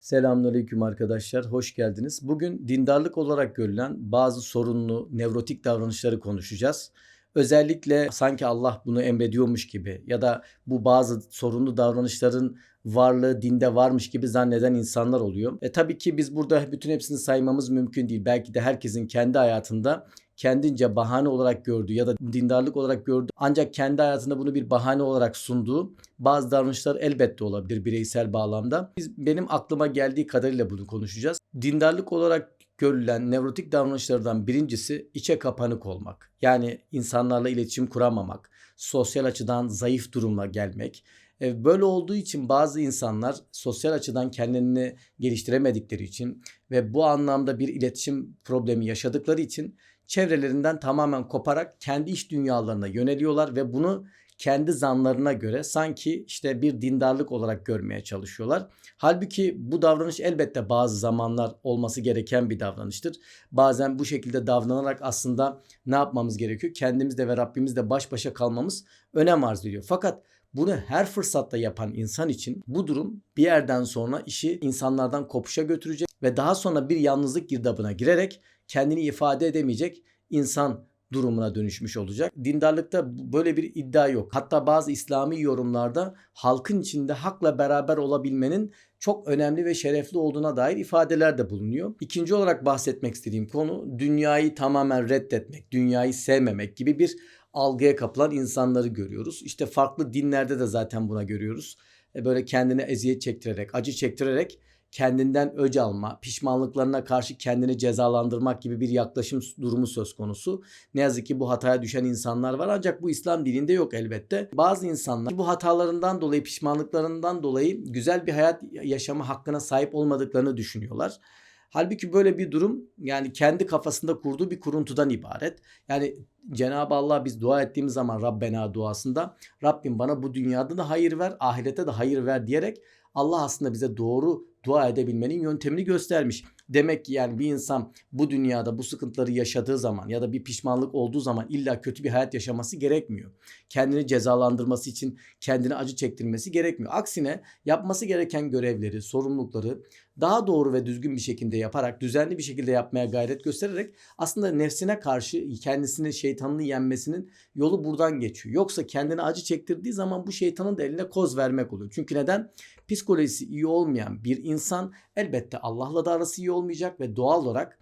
Selamünaleyküm arkadaşlar, hoş geldiniz. Bugün dindarlık olarak görülen bazı sorunlu, nevrotik davranışları konuşacağız. Özellikle sanki Allah bunu emrediyormuş gibi ya da bu bazı sorunlu davranışların varlığı dinde varmış gibi zanneden insanlar oluyor. E tabii ki biz burada bütün hepsini saymamız mümkün değil. Belki de herkesin kendi hayatında kendince bahane olarak gördüğü ya da dindarlık olarak gördüğü ancak kendi hayatında bunu bir bahane olarak sunduğu bazı davranışlar elbette olabilir bireysel bağlamda. Biz benim aklıma geldiği kadarıyla bunu konuşacağız. Dindarlık olarak görülen nevrotik davranışlardan birincisi içe kapanık olmak. Yani insanlarla iletişim kuramamak, sosyal açıdan zayıf durumla gelmek. E, Böyle olduğu için bazı insanlar sosyal açıdan kendilerini geliştiremedikleri için ve bu anlamda bir iletişim problemi yaşadıkları için çevrelerinden tamamen koparak kendi iş dünyalarına yöneliyorlar ve bunu kendi zanlarına göre sanki işte bir dindarlık olarak görmeye çalışıyorlar. Halbuki bu davranış elbette bazı zamanlar olması gereken bir davranıştır. Bazen bu şekilde davranarak aslında ne yapmamız gerekiyor? Kendimizle ve Rabbimizle baş başa kalmamız önem arz ediyor. Fakat bunu her fırsatta yapan insan için bu durum bir yerden sonra işi insanlardan kopuşa götürecek ve daha sonra bir yalnızlık girdabına girerek kendini ifade edemeyecek insan durumuna dönüşmüş olacak. Dindarlıkta böyle bir iddia yok. Hatta bazı İslami yorumlarda halkın içinde hakla beraber olabilmenin çok önemli ve şerefli olduğuna dair ifadeler de bulunuyor. İkinci olarak bahsetmek istediğim konu dünyayı tamamen reddetmek, dünyayı sevmemek gibi bir algıya kapılan insanları görüyoruz. İşte farklı dinlerde de zaten buna görüyoruz. E, Böyle kendine eziyet çektirerek, acı çektirerek kendinden öc alma, pişmanlıklarına karşı kendini cezalandırmak gibi bir yaklaşım durumu söz konusu. Ne yazık ki bu hataya düşen insanlar var ancak bu İslam dininde yok elbette. Bazı insanlar bu hatalarından dolayı, pişmanlıklarından dolayı güzel bir hayat yaşama hakkına sahip olmadıklarını düşünüyorlar. Halbuki böyle bir durum yani kendi kafasında kurduğu bir kuruntudan ibaret. Yani Cenab-ı Allah biz dua ettiğimiz zaman Rabbena duasında Rabbim bana bu dünyada da hayır ver, ahirete de hayır ver diyerek Allah aslında bize doğru dua edebilmenin yöntemini göstermiş. Demek ki yani bir insan bu dünyada bu sıkıntıları yaşadığı zaman ya da bir pişmanlık olduğu zaman illa kötü bir hayat yaşaması gerekmiyor. Kendini cezalandırması için kendine acı çektirmesi gerekmiyor. Aksine yapması gereken görevleri, sorumlulukları daha doğru ve düzgün bir şekilde yaparak, düzenli bir şekilde yapmaya gayret göstererek aslında nefsine karşı kendisini şeytanını yenmesinin yolu buradan geçiyor. Yoksa kendine acı çektirdiği zaman bu şeytanın da eline koz vermek oluyor. Çünkü neden? Psikolojisi iyi olmayan bir insan elbette Allah'la da arası iyi olmayacak ve doğal olarak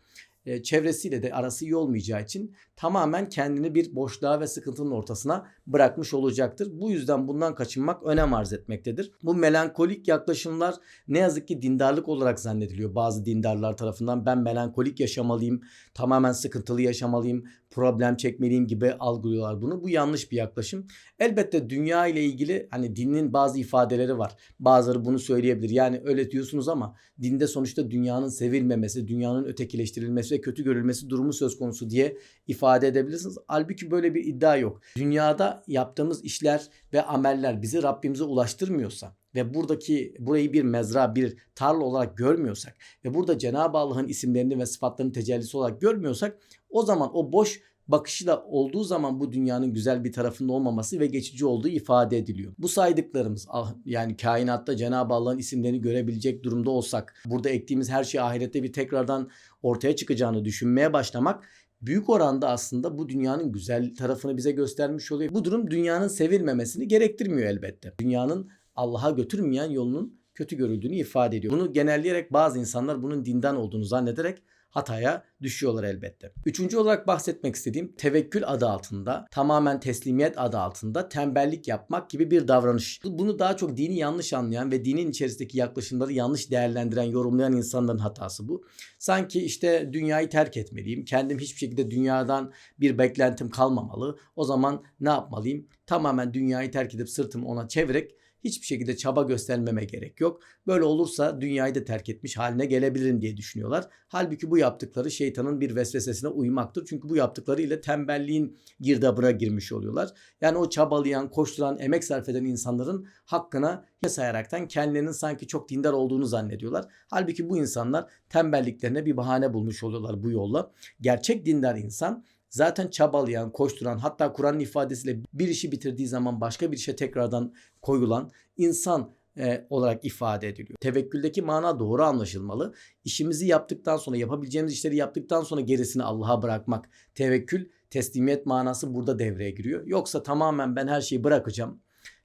e, çevresiyle de arası iyi olmayacağı için tamamen kendini bir boşluğa ve sıkıntının ortasına bırakmış olacaktır. Bu yüzden bundan kaçınmak önem arz etmektedir. Bu melankolik yaklaşımlar ne yazık ki dindarlık olarak zannediliyor bazı dindarlar tarafından. Ben melankolik yaşamalıyım, tamamen sıkıntılı yaşamalıyım, problem çekmeliyim gibi algılıyorlar bunu. Bu yanlış bir yaklaşım. Elbette dünya ile ilgili hani dinin bazı ifadeleri var. Bazıları bunu söyleyebilir. Yani öyle diyorsunuz ama dinde sonuçta dünyanın sevilmemesi, dünyanın ötekileştirilmesi ve kötü görülmesi durumu söz konusu diye ifade edebilirsiniz. Halbuki böyle bir iddia yok. Dünyada yaptığımız işler ve ameller bizi Rabbimize ulaştırmıyorsa ve buradaki burayı bir mezra, bir tarla olarak görmüyorsak ve burada Cenab-ı Allah'ın isimlerini ve sıfatlarının tecellisi olarak görmüyorsak o zaman o boş bakışıyla olduğu zaman bu dünyanın güzel bir tarafında olmaması ve geçici olduğu ifade ediliyor. Bu saydıklarımız ah, yani kainatta Cenab-ı Allah'ın isimlerini görebilecek durumda olsak, burada ektiğimiz her şey ahirette bir tekrardan ortaya çıkacağını düşünmeye başlamak büyük oranda aslında bu dünyanın güzel tarafını bize göstermiş oluyor. Bu durum dünyanın sevilmemesini gerektirmiyor elbette. Dünyanın Allah'a götürmeyen yolunun kötü görüldüğünü ifade ediyor. Bunu genelleyerek bazı insanlar bunun dinden olduğunu zannederek hataya düşüyorlar elbette. Üçüncü olarak bahsetmek istediğim tevekkül adı altında, tamamen teslimiyet adı altında tembellik yapmak gibi bir davranış. Bunu daha çok dini yanlış anlayan ve dinin içerisindeki yaklaşımları yanlış değerlendiren, yorumlayan insanların hatası bu. Sanki işte dünyayı terk etmeliyim, kendim hiçbir şekilde dünyadan bir beklentim kalmamalı. O zaman ne yapmalıyım? Tamamen dünyayı terk edip sırtımı ona çevirerek hiçbir şekilde çaba göstermeme gerek yok. Böyle olursa dünyayı da terk etmiş haline gelebilirim diye düşünüyorlar. Halbuki bu yaptıkları şeytanın bir vesvesesine uymaktır. Çünkü bu yaptıkları ile tembelliğin girdabına girmiş oluyorlar. Yani o çabalayan, koşturan, emek sarf eden insanların hakkına sayaraktan kendilerinin sanki çok dindar olduğunu zannediyorlar. Halbuki bu insanlar tembelliklerine bir bahane bulmuş oluyorlar bu yolla. Gerçek dindar insan zaten çabalayan, koşturan hatta Kur'an'ın ifadesiyle bir işi bitirdiği zaman başka bir işe tekrardan koyulan insan e, olarak ifade ediliyor. Tevekküldeki mana doğru anlaşılmalı. İşimizi yaptıktan sonra yapabileceğimiz işleri yaptıktan sonra gerisini Allah'a bırakmak. Tevekkül teslimiyet manası burada devreye giriyor. Yoksa tamamen ben her şeyi bırakacağım.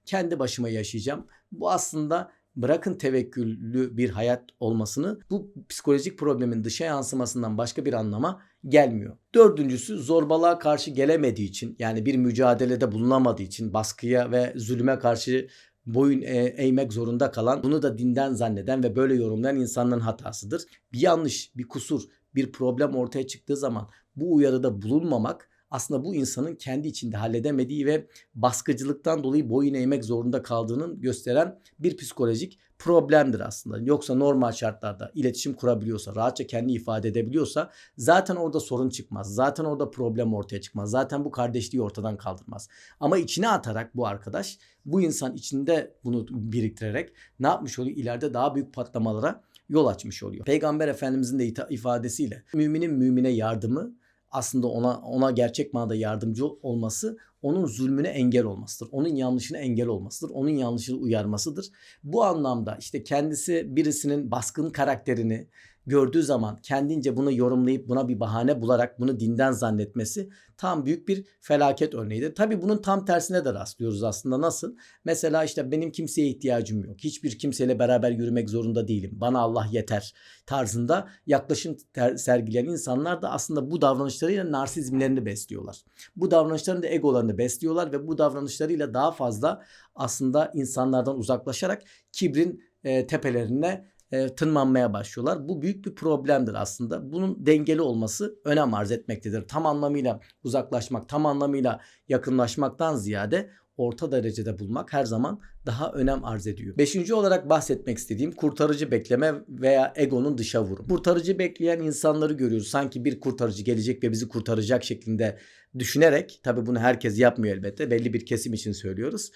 Kendi başıma yaşayacağım. Bu aslında bırakın tevekküllü bir hayat olmasını bu psikolojik problemin dışa yansımasından başka bir anlama gelmiyor. Dördüncüsü zorbalığa karşı gelemediği için yani bir mücadelede bulunamadığı için baskıya ve zulüme karşı boyun e, eğmek zorunda kalan bunu da dinden zanneden ve böyle yorumlayan insanların hatasıdır. Bir yanlış, bir kusur, bir problem ortaya çıktığı zaman bu uyarıda bulunmamak aslında bu insanın kendi içinde halledemediği ve baskıcılıktan dolayı boyun eğmek zorunda kaldığının gösteren bir psikolojik problemdir aslında. Yoksa normal şartlarda iletişim kurabiliyorsa, rahatça kendi ifade edebiliyorsa zaten orada sorun çıkmaz. Zaten orada problem ortaya çıkmaz. Zaten bu kardeşliği ortadan kaldırmaz. Ama içine atarak bu arkadaş, bu insan içinde bunu biriktirerek ne yapmış oluyor? İleride daha büyük patlamalara yol açmış oluyor. Peygamber Efendimizin de ifadesiyle müminin mümine yardımı aslında ona ona gerçek manada yardımcı olması onun zulmüne engel olmasıdır. Onun yanlışına engel olmasıdır. Onun yanlışını uyarmasıdır. Bu anlamda işte kendisi birisinin baskın karakterini gördüğü zaman kendince bunu yorumlayıp buna bir bahane bularak bunu dinden zannetmesi tam büyük bir felaket örneğidir. Tabii bunun tam tersine de rastlıyoruz aslında. Nasıl? Mesela işte benim kimseye ihtiyacım yok. Hiçbir kimseyle beraber yürümek zorunda değilim. Bana Allah yeter tarzında yaklaşım sergileyen insanlar da aslında bu davranışlarıyla narsizmlerini besliyorlar. Bu davranışların da egolarını besliyorlar ve bu davranışlarıyla daha fazla aslında insanlardan uzaklaşarak kibrin e, tepelerine e, tınmanmaya başlıyorlar. Bu büyük bir problemdir aslında. Bunun dengeli olması önem arz etmektedir. Tam anlamıyla uzaklaşmak, tam anlamıyla yakınlaşmaktan ziyade orta derecede bulmak her zaman daha önem arz ediyor. Beşinci olarak bahsetmek istediğim kurtarıcı bekleme veya egonun dışa vurum. Kurtarıcı bekleyen insanları görüyoruz. Sanki bir kurtarıcı gelecek ve bizi kurtaracak şeklinde düşünerek, tabi bunu herkes yapmıyor elbette, belli bir kesim için söylüyoruz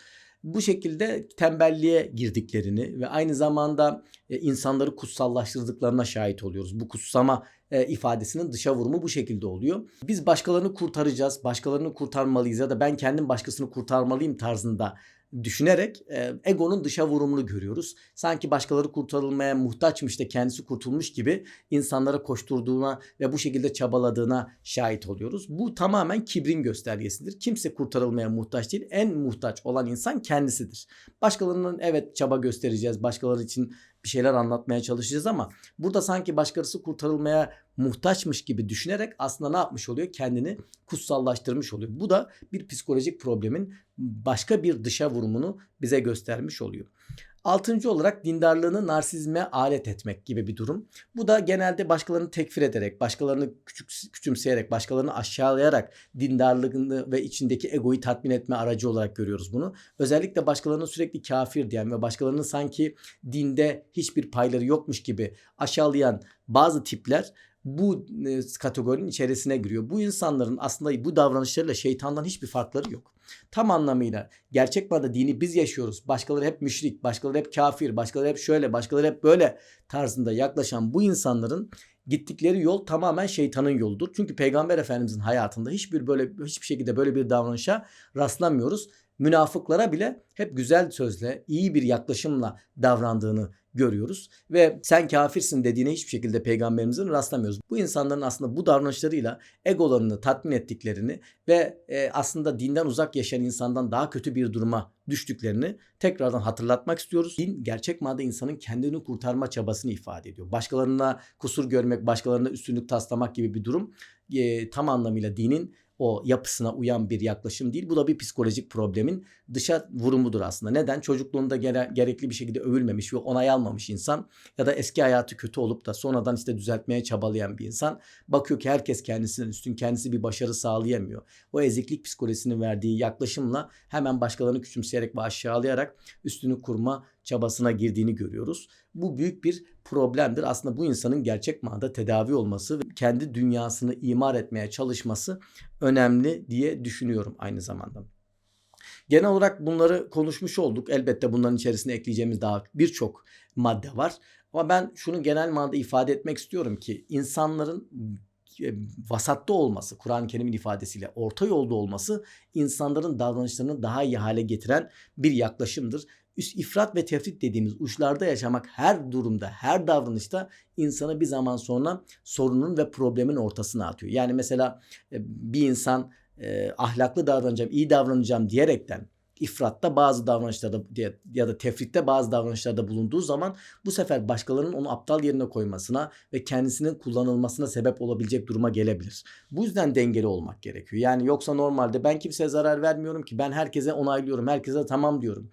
bu şekilde tembelliğe girdiklerini ve aynı zamanda e, insanları kutsallaştırdıklarına şahit oluyoruz. Bu kutsama e, ifadesinin dışa vurumu bu şekilde oluyor. Biz başkalarını kurtaracağız, başkalarını kurtarmalıyız ya da ben kendim başkasını kurtarmalıyım tarzında düşünerek e, egonun dışa vurumunu görüyoruz. Sanki başkaları kurtarılmaya muhtaçmış da kendisi kurtulmuş gibi insanlara koşturduğuna ve bu şekilde çabaladığına şahit oluyoruz. Bu tamamen kibrin göstergesidir. Kimse kurtarılmaya muhtaç değil. En muhtaç olan insan kendisidir. Başkalarının evet çaba göstereceğiz. Başkaları için bir şeyler anlatmaya çalışacağız ama burada sanki başkası kurtarılmaya muhtaçmış gibi düşünerek aslında ne yapmış oluyor? Kendini kutsallaştırmış oluyor. Bu da bir psikolojik problemin başka bir dışa vurumunu bize göstermiş oluyor. Altıncı olarak dindarlığını narsizme alet etmek gibi bir durum. Bu da genelde başkalarını tekfir ederek, başkalarını küçük, küçümseyerek, başkalarını aşağılayarak dindarlığını ve içindeki egoyu tatmin etme aracı olarak görüyoruz bunu. Özellikle başkalarını sürekli kafir diyen ve başkalarının sanki dinde hiçbir payları yokmuş gibi aşağılayan bazı tipler bu e, kategorinin içerisine giriyor. Bu insanların aslında bu davranışlarıyla şeytandan hiçbir farkları yok. Tam anlamıyla gerçek manada dini biz yaşıyoruz. Başkaları hep müşrik, başkaları hep kafir, başkaları hep şöyle, başkaları hep böyle tarzında yaklaşan bu insanların gittikleri yol tamamen şeytanın yoludur. Çünkü Peygamber Efendimizin hayatında hiçbir böyle hiçbir şekilde böyle bir davranışa rastlamıyoruz. Münafıklara bile hep güzel sözle, iyi bir yaklaşımla davrandığını görüyoruz. Ve sen kafirsin dediğine hiçbir şekilde peygamberimizin rastlamıyoruz. Bu insanların aslında bu davranışlarıyla egolarını tatmin ettiklerini ve e, aslında dinden uzak yaşayan insandan daha kötü bir duruma düştüklerini tekrardan hatırlatmak istiyoruz. Din gerçek manada insanın kendini kurtarma çabasını ifade ediyor. Başkalarına kusur görmek, başkalarına üstünlük taslamak gibi bir durum e, tam anlamıyla dinin o yapısına uyan bir yaklaşım değil. Bu da bir psikolojik problemin dışa vurumudur aslında. Neden? Çocukluğunda gere- gerekli bir şekilde övülmemiş ve onay almamış insan ya da eski hayatı kötü olup da sonradan işte düzeltmeye çabalayan bir insan bakıyor ki herkes kendisinden üstün, kendisi bir başarı sağlayamıyor. O eziklik psikolojisinin verdiği yaklaşımla hemen başkalarını küçümseyerek ve aşağılayarak üstünü kurma çabasına girdiğini görüyoruz. Bu büyük bir problemdir. Aslında bu insanın gerçek manada tedavi olması ve kendi dünyasını imar etmeye çalışması önemli diye düşünüyorum aynı zamanda. Genel olarak bunları konuşmuş olduk. Elbette bunların içerisine ekleyeceğimiz daha birçok madde var. Ama ben şunu genel manada ifade etmek istiyorum ki insanların e, vasatta olması, Kur'an-ı Kerim'in ifadesiyle orta yolda olması insanların davranışlarını daha iyi hale getiren bir yaklaşımdır ifrat ve tefrit dediğimiz uçlarda yaşamak her durumda, her davranışta insanı bir zaman sonra sorunun ve problemin ortasına atıyor. Yani mesela e, bir insan e, ahlaklı davranacağım, iyi davranacağım diyerekten ifratta bazı davranışlarda ya da tefritte bazı davranışlarda bulunduğu zaman bu sefer başkalarının onu aptal yerine koymasına ve kendisinin kullanılmasına sebep olabilecek duruma gelebilir. Bu yüzden dengeli olmak gerekiyor. Yani yoksa normalde ben kimseye zarar vermiyorum ki ben herkese onaylıyorum, herkese tamam diyorum.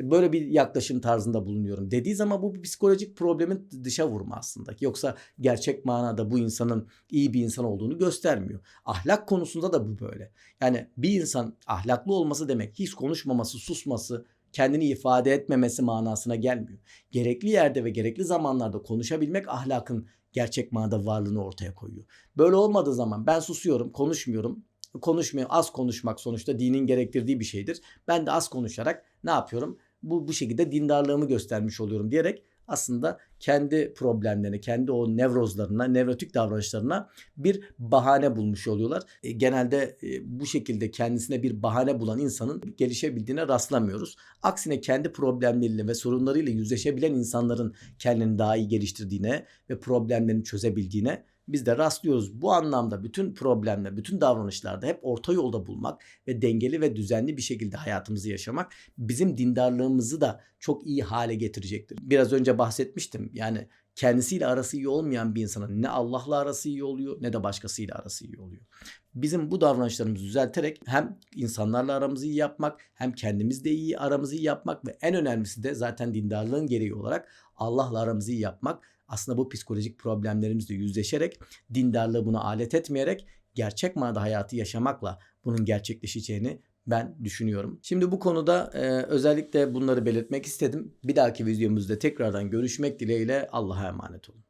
Böyle bir yaklaşım tarzında bulunuyorum dediği zaman bu bir psikolojik problemin dışa vurma aslında. Yoksa gerçek manada bu insanın iyi bir insan olduğunu göstermiyor. Ahlak konusunda da bu böyle. Yani bir insan ahlaklı olması demek hiç konuşmaması, susması, kendini ifade etmemesi manasına gelmiyor. Gerekli yerde ve gerekli zamanlarda konuşabilmek ahlakın gerçek manada varlığını ortaya koyuyor. Böyle olmadığı zaman ben susuyorum, konuşmuyorum. Konuşmuyor, az konuşmak sonuçta dinin gerektirdiği bir şeydir. Ben de az konuşarak ne yapıyorum? Bu bu şekilde dindarlığımı göstermiş oluyorum diyerek aslında kendi problemlerine, kendi o nevrozlarına, nevrotik davranışlarına bir bahane bulmuş oluyorlar. E, genelde e, bu şekilde kendisine bir bahane bulan insanın gelişebildiğine rastlamıyoruz. Aksine kendi problemleriyle ve sorunlarıyla yüzleşebilen insanların kendini daha iyi geliştirdiğine ve problemlerini çözebildiğine biz de rastlıyoruz. Bu anlamda bütün problemler, bütün davranışlarda hep orta yolda bulmak ve dengeli ve düzenli bir şekilde hayatımızı yaşamak bizim dindarlığımızı da çok iyi hale getirecektir. Biraz önce bahsetmiştim. Yani kendisiyle arası iyi olmayan bir insanın ne Allah'la arası iyi oluyor ne de başkasıyla arası iyi oluyor. Bizim bu davranışlarımızı düzelterek hem insanlarla aramızı iyi yapmak hem kendimizle iyi aramızı iyi yapmak ve en önemlisi de zaten dindarlığın gereği olarak Allah'la aramızı iyi yapmak. Aslında bu psikolojik problemlerimizle yüzleşerek dindarlığı buna alet etmeyerek gerçek manada hayatı yaşamakla bunun gerçekleşeceğini ben düşünüyorum. Şimdi bu konuda e, özellikle bunları belirtmek istedim. Bir dahaki videomuzda tekrardan görüşmek dileğiyle Allah'a emanet olun.